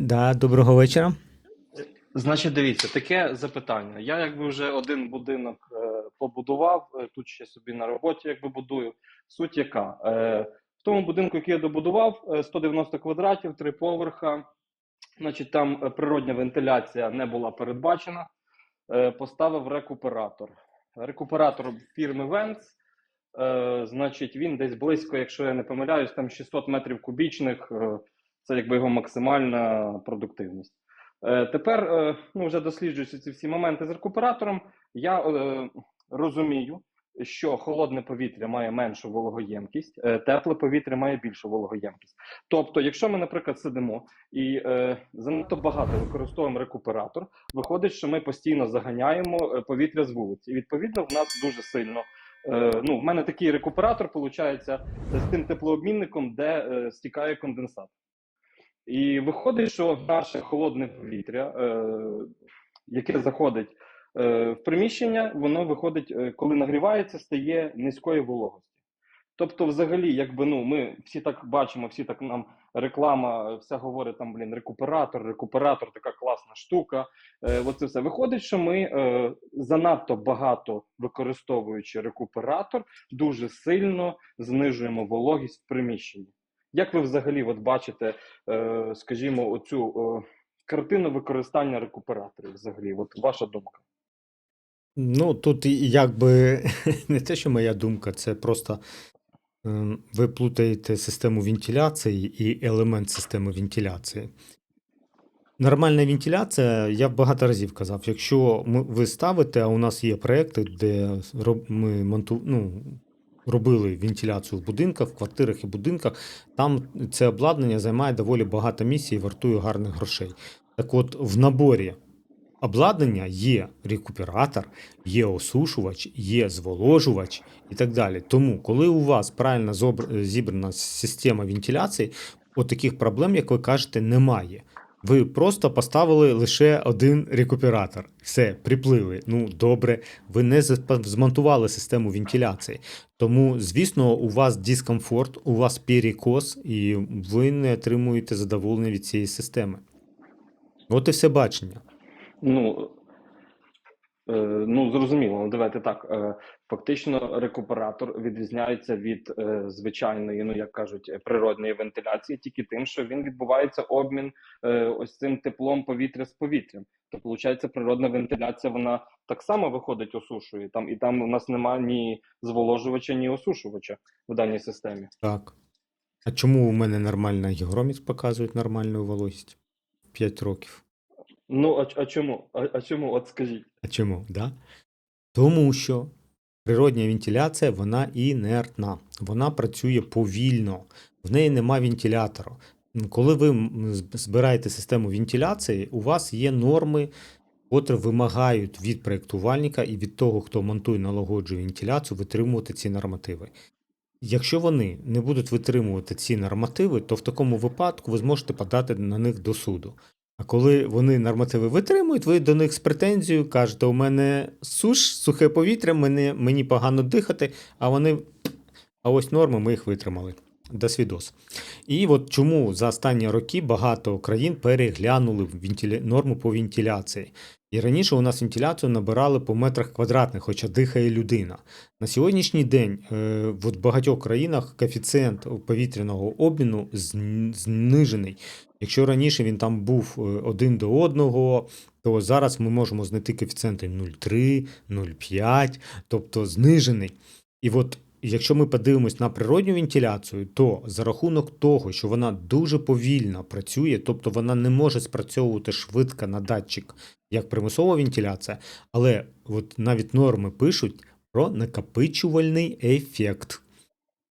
Да, доброго вечора. Значить, дивіться, таке запитання. Я якби вже один будинок е, побудував, е, тут ще собі на роботі якби будую. Суть яка? Е, в тому будинку, який я добудував, е, 190 квадратів, три поверха. Значить, там е, природня вентиляція не була передбачена. Е, поставив рекуператор. Рекуператор фірми Vents. Е, значить, він десь близько, якщо я не помиляюсь, там 600 метрів кубічних. Е, це якби його максимальна продуктивність. Е, Тепер е, ну, вже досліджуючи ці всі моменти з рекуператором, я е, розумію, що холодне повітря має меншу вологоємкість, тепле повітря має більшу вологоємкість. Тобто, якщо ми, наприклад, сидимо і е, занадто багато використовуємо рекуператор, виходить, що ми постійно заганяємо повітря з вулиці. І відповідно в нас дуже сильно. Е, ну, в мене такий рекуператор, виходить, з тим теплообмінником, де е, стікає конденсат. І виходить, що наше холодне повітря, е, яке заходить е, в приміщення, воно виходить, е, коли нагрівається, стає низької вологості. Тобто, взагалі, якби ну ми всі так бачимо, всі так нам реклама, вся говорить там, блін, рекуператор, рекуператор, така класна штука. Е, оце все виходить, що ми е, занадто багато використовуючи рекуператор, дуже сильно знижуємо вологість в приміщенні. Як ви взагалі от бачите, е, скажімо, оцю е, картину використання рекуператорів? Взагалі, от ваша думка? Ну, тут якби не те, що моя думка, це просто ем, ви плутаєте систему вентиляції і елемент системи вентиляції. Нормальна вентиляція, я багато разів казав, якщо ми, ви ставите, а у нас є проекти, де ми монту, ну, робили вентиляцію в будинках, в квартирах і будинках, там це обладнання займає доволі багато місця і вартує гарних грошей. Так от, в наборі обладнання є рекуператор, є осушувач, є зволожувач і так далі. Тому, коли у вас правильно зібрана система вентиляції, от таких проблем, як ви кажете, немає. Ви просто поставили лише один рекуператор. Все, приплили. Ну, добре, ви не змонтували систему вентиляції. Тому, звісно, у вас дискомфорт, у вас перекос, і ви не отримуєте задоволення від цієї системи. От і все бачення. Ну, ну зрозуміло, ну давайте так. Е, фактично, рекуператор відрізняється від е, звичайної, ну як кажуть, е, природної вентиляції, тільки тим, що він відбувається обмін е, ось цим теплом повітря з повітрям. То виходить, природна вентиляція вона так само виходить, осушує там, і там у нас немає ні зволожувача, ні осушувача в даній системі. Так. А чому у мене нормальна гігромікс показує нормальну вологість? 5 років. Ну а, а чому? А, а чому? От скажіть. А чому? Да? Тому що природня вентиляція вона інертна, вона працює повільно, в неї нема вентилятора. Коли ви збираєте систему вентиляції, у вас є норми, котрі вимагають від проєктувальника і від того, хто монтує налагоджує вентиляцію, витримувати ці нормативи. Якщо вони не будуть витримувати ці нормативи, то в такому випадку ви зможете подати на них до суду. А коли вони нормативи витримують, ви до них з претензією кажете: у мене суш, сухе повітря, мені, мені погано дихати, а вони. А ось норми ми їх витримали. До свідос. І от чому за останні роки багато країн переглянули норму по вентиляції. І раніше у нас вентиляцію набирали по метрах квадратних, хоча дихає людина. На сьогоднішній день е, в багатьох країнах коефіцієнт повітряного обміну знижений. Якщо раніше він там був е, один до одного, то зараз ми можемо знайти коефіцієнти 0,3, 0,5, тобто знижений. І от якщо ми подивимось на природню вентиляцію, то за рахунок того, що вона дуже повільно працює, тобто вона не може спрацьовувати швидко на датчик, як примусова вентиляція, але от навіть норми пишуть про накопичувальний ефект.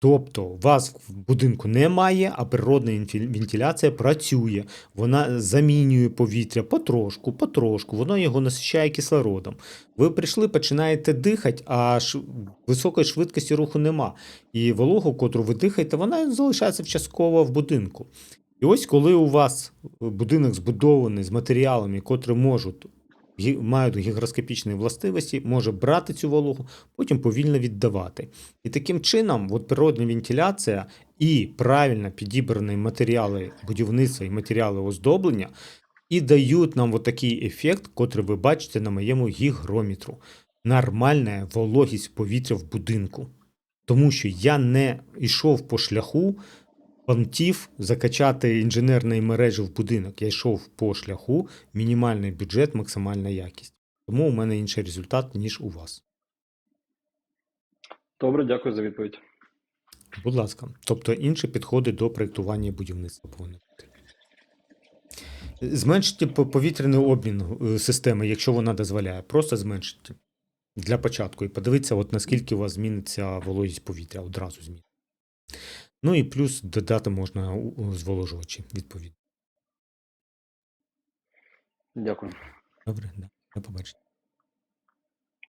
Тобто вас в будинку немає, а природна вентиляція працює. Вона замінює повітря потрошку, потрошку, воно його насичає кислородом. Ви прийшли, починаєте дихати, а високої швидкості руху нема. І вологу, котру ви дихаєте, вона залишається частково в будинку. І ось коли у вас будинок збудований з матеріалами, котрі можуть мають гігроскопічні властивості, може брати цю вологу, потім повільно віддавати. І таким чином, от природна вентиляція і правильно підібрані матеріали будівництва і матеріали оздоблення і дають нам от такий ефект, котрий ви бачите на моєму гігрометру. Нормальна вологість повітря в будинку. Тому що я не йшов по шляху понтів закачати інженерної мережі в будинок. Я йшов по шляху, мінімальний бюджет, максимальна якість. Тому у мене інший результат, ніж у вас. Добре, дякую за відповідь. Будь ласка. Тобто інші підходи до проєктування будівництва повинні бути. Зменшити повітряний обмін е, системи, якщо вона дозволяє. Просто зменшити для початку. І подивитися, от наскільки у вас зміниться вологість повітря, одразу зміниться. Ну і плюс додати можна зволожувачі, відповідно. Дякую. Добре, да. До побачення.